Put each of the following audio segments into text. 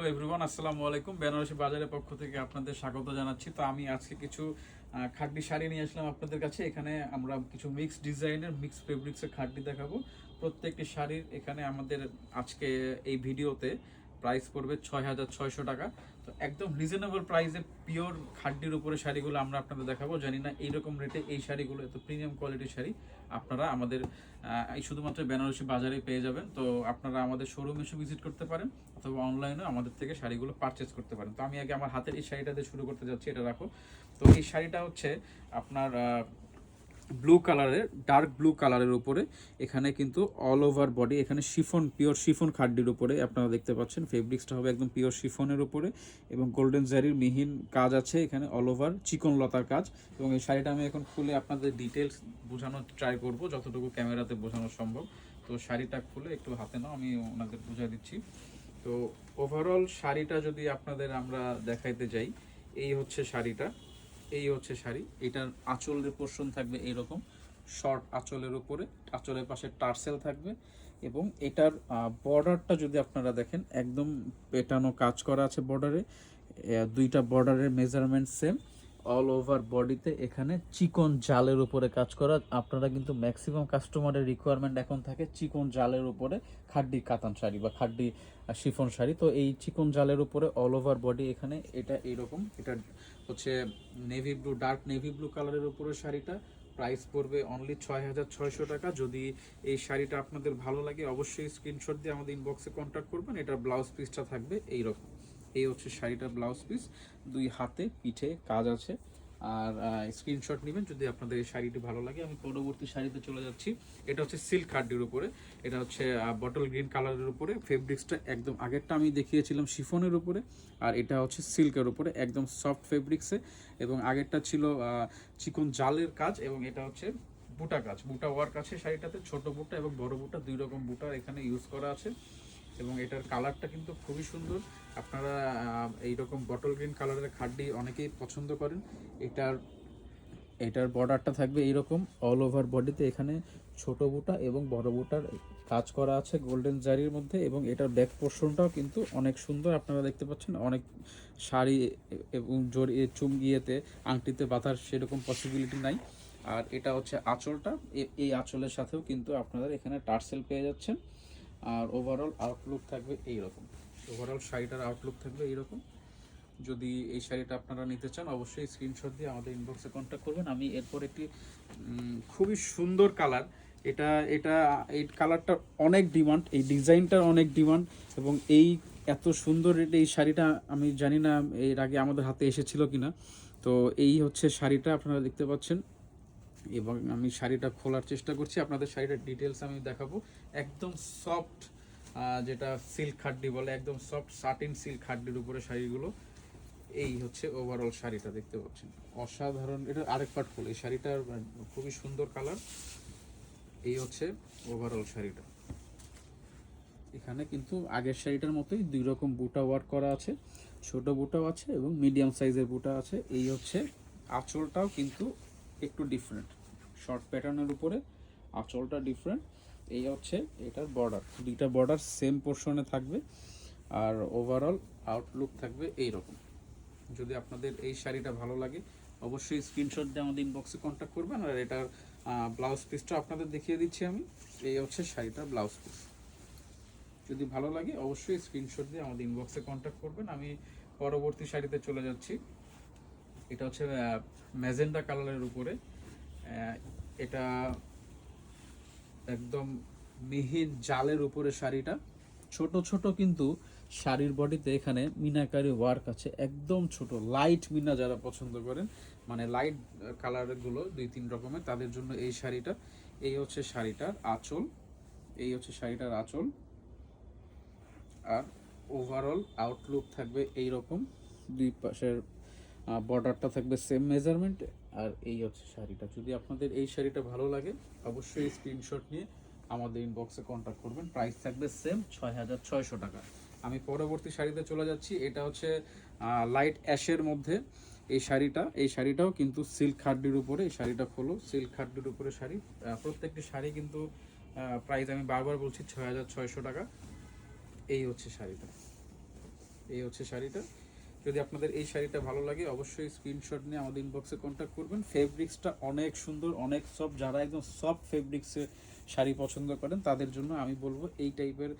Hello everyone, আসসালামু আলাইকুম। বেনারসি বাজারের পক্ষ থেকে আপনাদের স্বাগত জানাচ্ছি। তো আমি আজকে কিছু খাড্ডি শাড়ি নিয়ে আসলাম আপনাদের কাছে। এখানে আমরা কিছু মিক্স ডিজাইনের মিক্স ফেব্রিক্সের খাড্ডি দেখাবো। প্রত্যেকটি শাড়ির এখানে আমাদের আজকে এই ভিডিওতে প্রাইস পড়বে ছয় হাজার ছয়শো টাকা। তো একদম রিজনেবল প্রাইসে পিওর খাড্ডির উপরে শাড়িগুলো আমরা আপনাদের দেখাবো। জানি না এইরকম রেটে এই শাড়িগুলো, এত প্রিমিয়াম কোয়ালিটির শাড়ি আপনারা আমাদের এই শুধুমাত্র বেনারসি বাজারে পেয়ে যাবেন। তো আপনারা আমাদের শোরুমে এসে ভিজিট করতে পারেন অথবা অনলাইনে আমাদের থেকে শাড়িগুলো পারচেস করতে পারেন। তো আমি আগে আমার হাতের এই শাড়িটা দিয়ে শুরু করতে যাচ্ছি, এটা রাখো। তো এই শাড়িটা হচ্ছে আপনার ব্লু কালারের ডার্ক ব্লু কালারের উপরে, এখানে কিন্তু অল ওভার বডি এখানে শিফন পিওর শিফন খাড্ডির উপরে আপনারা দেখতে পাচ্ছেন ফেব্রিক্সটা হবে একদম পিওর শিফনের উপরে, এবং গোল্ডেন জারির মিহিন কাজ আছে, এখানে অল ওভার চিকন লতার কাজ, এবং এই শাড়িটা আমি এখন খুলে আপনাদের ডিটেলস বোঝানোর ট্রাই করব, যতটুকু ক্যামেরাতে বোঝানো সম্ভব। তো শাড়িটা খুলে একটু হাতে নাও, আমি ওনাদের বুঝাই দিচ্ছি। তো ওভারঅল শাড়িটা যদি আপনাদের আমরা দেখাইতে যাই, এই হচ্ছে শাড়িটা। এই হচ্ছে শাড়ি। এটার আঁচলের পোর্শন থাকবে এইরকম। শর্ট আঁচলের উপরে, আঁচলের পাশে টার্সেল থাকবে এবং এটার বর্ডারটা যদি আপনারা দেখেন, একদম পেটানো কাজ করা আছে বর্ডারে দুইটা বর্ডারের মেজারমেন্ট সেম অল ওভার বডিতে এখানে চিকন জালের উপরে কাজ করা। আপনারা কিন্তু ম্যাক্সিমাম কাস্টমারের রিকোয়ারমেন্ট এখন থাকে চিকন জালের উপরে খাড্ডি কাতান শাড়ি বা খাড্ডি শিফন শাড়ি। তো এই চিকন জালের উপরে অল ওভার বডি এখানে এটা এইরকম এটা হচ্ছে navy blue dark navy blue কালারের উপরে শাড়িটা। প্রাইস পড়বে অনলি ছয় হাজার ছয়শো টাকা। যদি এই শাড়িটা আপনাদের ভালো লাগে, অবশ্যই স্ক্রিনশট দিয়ে আমাদের ইনবক্সে কন্ট্যাক্ট করবেন। এটার ব্লাউজ পিসটা থাকবে এইরকম। এই হচ্ছে শাড়িটার ব্লাউজ পিস দুই হাতে পিঠে কাজ আছে। আর স্ক্রিনশট নেবেন যদি আপনাদের এই শাড়িটি ভালো লাগে। আমি পরবর্তী শাড়িতে চলে যাচ্ছি। এটা হচ্ছে সিল্ক কার্ডির উপরে। এটা হচ্ছে বটল গ্রিন কালারের উপরে। ফেব্রিক্সটা একদম আগেরটা আমি দেখিয়েছিলাম শিফনের উপরে। আর এটা হচ্ছে সিল্কের উপরে, একদম সফট ফেব্রিক্সে এবং আগেরটা ছিল চিকন জালের কাজ এবং এটা হচ্ছে বুটা কাজ। বুটা ওয়ার্ক আছে শাড়িটাতে, ছোট বুটা এবং বড় বুটা। দুই রকম বুটা এখানে ইউজ করা আছে। এবং এটার কালারটা কিন্তু খুবই সুন্দর। আপনারা এইরকম বটল গ্রিন কালারের খাড্ডি অনেকেই পছন্দ করেন। এটার এটার বর্ডারটা থাকবে এইরকম অল ওভার বডিতে এখানে ছোট বুটা এবং বড় বুটার কাজ করা আছে গোল্ডেন জারির মধ্যে এবং এটার ব্যাক পোর্শনটাও কিন্তু অনেক সুন্দর। আপনারা দেখতে পাচ্ছেন অনেক শাড়ি এবং জড়ি চুমগিয়েতে, আংটিতে বাঁধার সেরকম পসিবিলিটি নাই। আর এটা হচ্ছে আঁচলটা। এই আঁচলের সাথেও কিন্তু আপনারা এখানে টার্সেল পেয়ে যাচ্ছেন। আর ওভারঅল আউটলুক থাকবে এইরকম। ওভারঅল শাড়িটার আউটলুক থাকবে এই রকম যদি এই শাড়িটা আপনারা নিতে চান, অবশ্যই স্ক্রিনশট দিয়ে আমাদের ইনবক্সে কন্ট্যাক্ট করবেন। আমি এরপর একটি খুবই সুন্দর কালার এটা এটা, এই কালারটা অনেক ডিমান্ড এই ডিজাইনটার অনেক ডিমান্ড এবং এই এত সুন্দর এই শাড়িটা আমি জানি না এর আগে আমাদের হাতে এসেছিল কিনা। তো এই হচ্ছে শাড়িটা আপনারা দেখতে পাচ্ছেন। এবং আমি শাড়িটা খোলার চেষ্টা করছি। আপনাদের শাড়িটার ডিটেলস আমি দেখাবো। একদম সফট যেটা সিল্ক খাড্ডি বলে, একদম সফট সাটিন সিল্ক খাড্ডির উপরে শাড়িগুলো। এই হচ্ছে ওভারঅল শাড়িটা দেখতে পাচ্ছেন। অসাধারণ, এটা আরেক পার্ট ফুল এই শাড়িটার খুবই সুন্দর কালার এই হচ্ছে ওভারঅল শাড়িটা। এখানে কিন্তু আগের শাড়িটার মতোই দুই রকম বুটা ওয়ার্ক করা আছে। ছোট বুটাও আছে এবং মিডিয়াম সাইজের বুটা আছে। এই হচ্ছে আঁচলটাও কিন্তু একটু ডিফারেন্ট শর্ট প্যাটার্নের উপরে আঁচলটা ডিফারেন্ট এই হচ্ছে এটার বর্ডার দুইটা বর্ডার সেম পোর্শনে থাকবে। আর ওভারঅল আউটলুক থাকবে এই রকম যদি আপনাদের এই শাড়িটা ভালো লাগে, অবশ্যই স্ক্রিনশট দিয়ে আমাদের ইনবক্সে কন্ট্যাক্ট করবেন। আর এটার ব্লাউজ পিসটা আপনাদের দেখিয়ে দিচ্ছি আমি। এই হচ্ছে শাড়িটার ব্লাউজ পিস যদি ভালো লাগে, অবশ্যই স্ক্রিনশট দিয়ে আমাদের ইনবক্সে কন্ট্যাক্ট করবেন। আমি পরবর্তী শাড়িতে চলে যাচ্ছি। এটা হচ্ছে ম্যাজেন্ডা কালারের উপরে। এটা একদম মিহিন জালের উপরে শাড়িটা। ছোট ছোট কিন্তু শাড়ির বডিতে এখানে মিনাকারি ওয়ার্ক আছে, একদম ছোট। লাইট মিনা যারা পছন্দ করেন মানে লাইট কালারেরগুলো দুই, তিন রকমের, তাদের জন্য এই শাড়িটা। এই হচ্ছে শাড়িটার আঁচল। এই হচ্ছে শাড়িটার আঁচল। আর ওভারঅল আউটলুক থাকবে এই রকম দুই পাশের বর্ডারটা থাকবে সেম মেজারমেন্ট আর এই হচ্ছে শাড়িটা। যদি আপনাদের এই শাড়িটা ভালো লাগে, অবশ্যই স্ক্রিনশট নিয়ে আমাদের ইনবক্সে কন্ট্যাক্ট করবেন। প্রাইস থাকবে সেম ছয় হাজার ছয়শো টাকা। আমি পরবর্তী শাড়িতে চলে যাচ্ছি। এটা হচ্ছে লাইট অ্যাশের মধ্যে এই শাড়িটা। এই শাড়িটাও কিন্তু সিল্ক খাড্ডির উপরে, এই শাড়িটা খোলো। সিল্ক খাড্ডির উপরে শাড়ি। প্রত্যেকটি শাড়ি কিন্তু প্রাইস আমি বারবার বলছি ছয় হাজার ছয়শো টাকা। এই হচ্ছে শাড়িটা। এই হচ্ছে শাড়িটা। যদি আপনাদের এই শাড়িটা ভালো লাগে, অবশ্যই স্ক্রিনশট নিয়ে আমাদের ইনবক্সে কন্ট্যাক্ট করবেন। ফেব্রিক্সটা অনেক সুন্দর, অনেক সফট যারা একদম সফট ফেব্রিক্সে শাড়ি পছন্দ করেন, তাদের জন্য আমি বলব এই টাইপের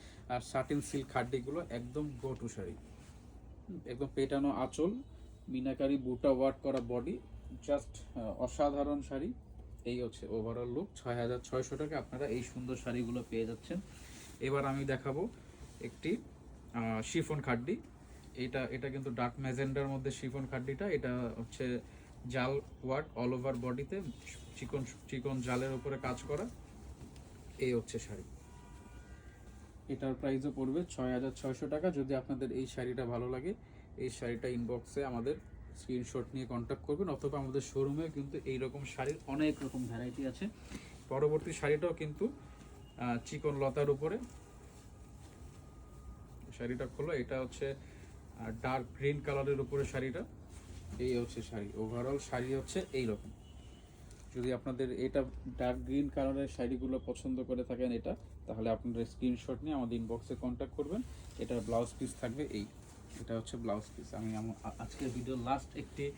সাটিন সিল্ক খাড্ডিগুলো একদম গো টু শাড়ি। একদম পেটানো আঁচল, মিনাকারি বুটা ওয়ার্ক করা বডি জাস্ট অসাধারণ শাড়ি। এই হচ্ছে ওভারঅল লুক ছয় হাজার ছয়শো টাকা আপনারা এই সুন্দর শাড়িগুলো পেয়ে যাচ্ছেন। এবার আমি দেখাবো একটি শিফন খাড্ডি। এটা এটা কিন্তু ডার্ক ম্যাজেন্ডার মধ্যে শিফন খাড্ডিটা এটা হচ্ছে জাল ওয়ার্ক অল ওভার বডিতে চিকন চিকন জালের উপরে কাজ করা। এই হচ্ছে শাড়ি। এটার প্রাইসও পড়বে ছয় হাজার ছয়শো টাকা। যদি আপনাদের এই শাড়িটা ভালো লাগে, এই শাড়িটা ইনবক্সে আমাদের স্ক্রিনশট নিয়ে কন্ট্যাক্ট করবেন, অথবা আমাদের শোরুমে কিন্তু এই রকম শাড়ির অনেক রকম ভ্যারাইটি আছে। পরবর্তী শাড়িটাও কিন্তু চিকন লতার উপরে। শাড়িটা খোলো, এটা হচ্ছে ডার্ক গ্রিন কালারের উপরে শাড়িটা, এই হচ্ছে শাড়ি। ওভারঅল শাড়ি হচ্ছে এই রকম যদি আপনাদের এটা ডার্ক গ্রিন কালারের শাড়িগুলো পছন্দ করে থাকেন এটা, তাহলে আপনারা স্ক্রিনশট নিয়ে আমাদের ইনবক্সে কন্ট্যাক্ট করবেন। এটা ব্লাউজ পিস থাকবে এই। এটা হচ্ছে ব্লাউজ পিস আমি আম- আ- আজকের ভিডিও লাস্ট একটি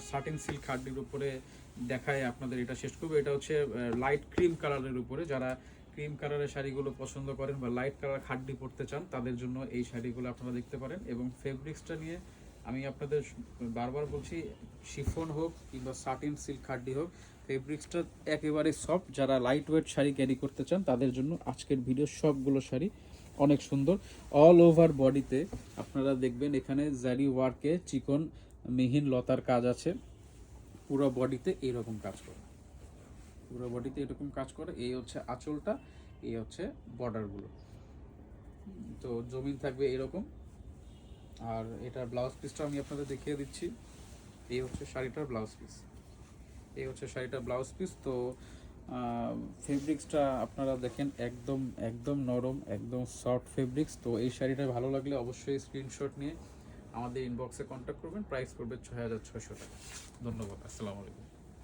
সার্টিন সিল্ক খাড্ডির উপরে দেখায় আপনাদের এটা শেষ করব। এটা হচ্ছে লাইট ক্রিম কালারের উপরে। যারা ক্রিম কালারের শাড়িগুলো পছন্দ করেন বা লাইট কালার খাড্ডি পরতে চান, তাদের জন্য এই শাড়িগুলো আপনারা দেখতে পারেন। এবং ফেব্রিক্সটা নিয়ে আমি আপনাদের বারবার বলছি, শিফন হোক কিংবা সাটিন সিল্ক খাড্ডি হোক, ফেব্রিক্সটা একেবারে সফট। যারা লাইট ওয়েট শাড়ি ক্যারি করতে চান, তাদের জন্য আজকের ভিডিও সবগুলো শাড়ি অনেক সুন্দর। অল ওভার বডিতে আপনারা দেখবেন এখানে জারি ওয়ার্কে চিকন, মিহিন লতার কাজ আছে। পুরো বডিতে এইরকম কাজ করে। পুরো বডিতে এরকম কাজ করে, এই হচ্ছে আঁচলটা, এই হচ্ছে বর্ডারগুলো তো জমিন থাকবে এরকম। আর এটার ব্লাউজ পিসটা আমি আপনাদের দেখিয়ে দিচ্ছি। এই হচ্ছে শাড়িটার ব্লাউজ পিস এই হচ্ছে শাড়িটার ব্লাউজ পিস তো ফেব্রিক্সটা আপনারা দেখেন একদম একদম নরম, একদম সফট ফেব্রিক্স তো এই শাড়িটা ভালো লাগলে অবশ্যই স্ক্রিনশট নিয়ে আমাদের ইনবক্সে কন্ট্যাক্ট করবেন। প্রাইস করবে ছয় হাজার ছয়শো টাকা। ধন্যবাদ। আসসালামু আলাইকুম।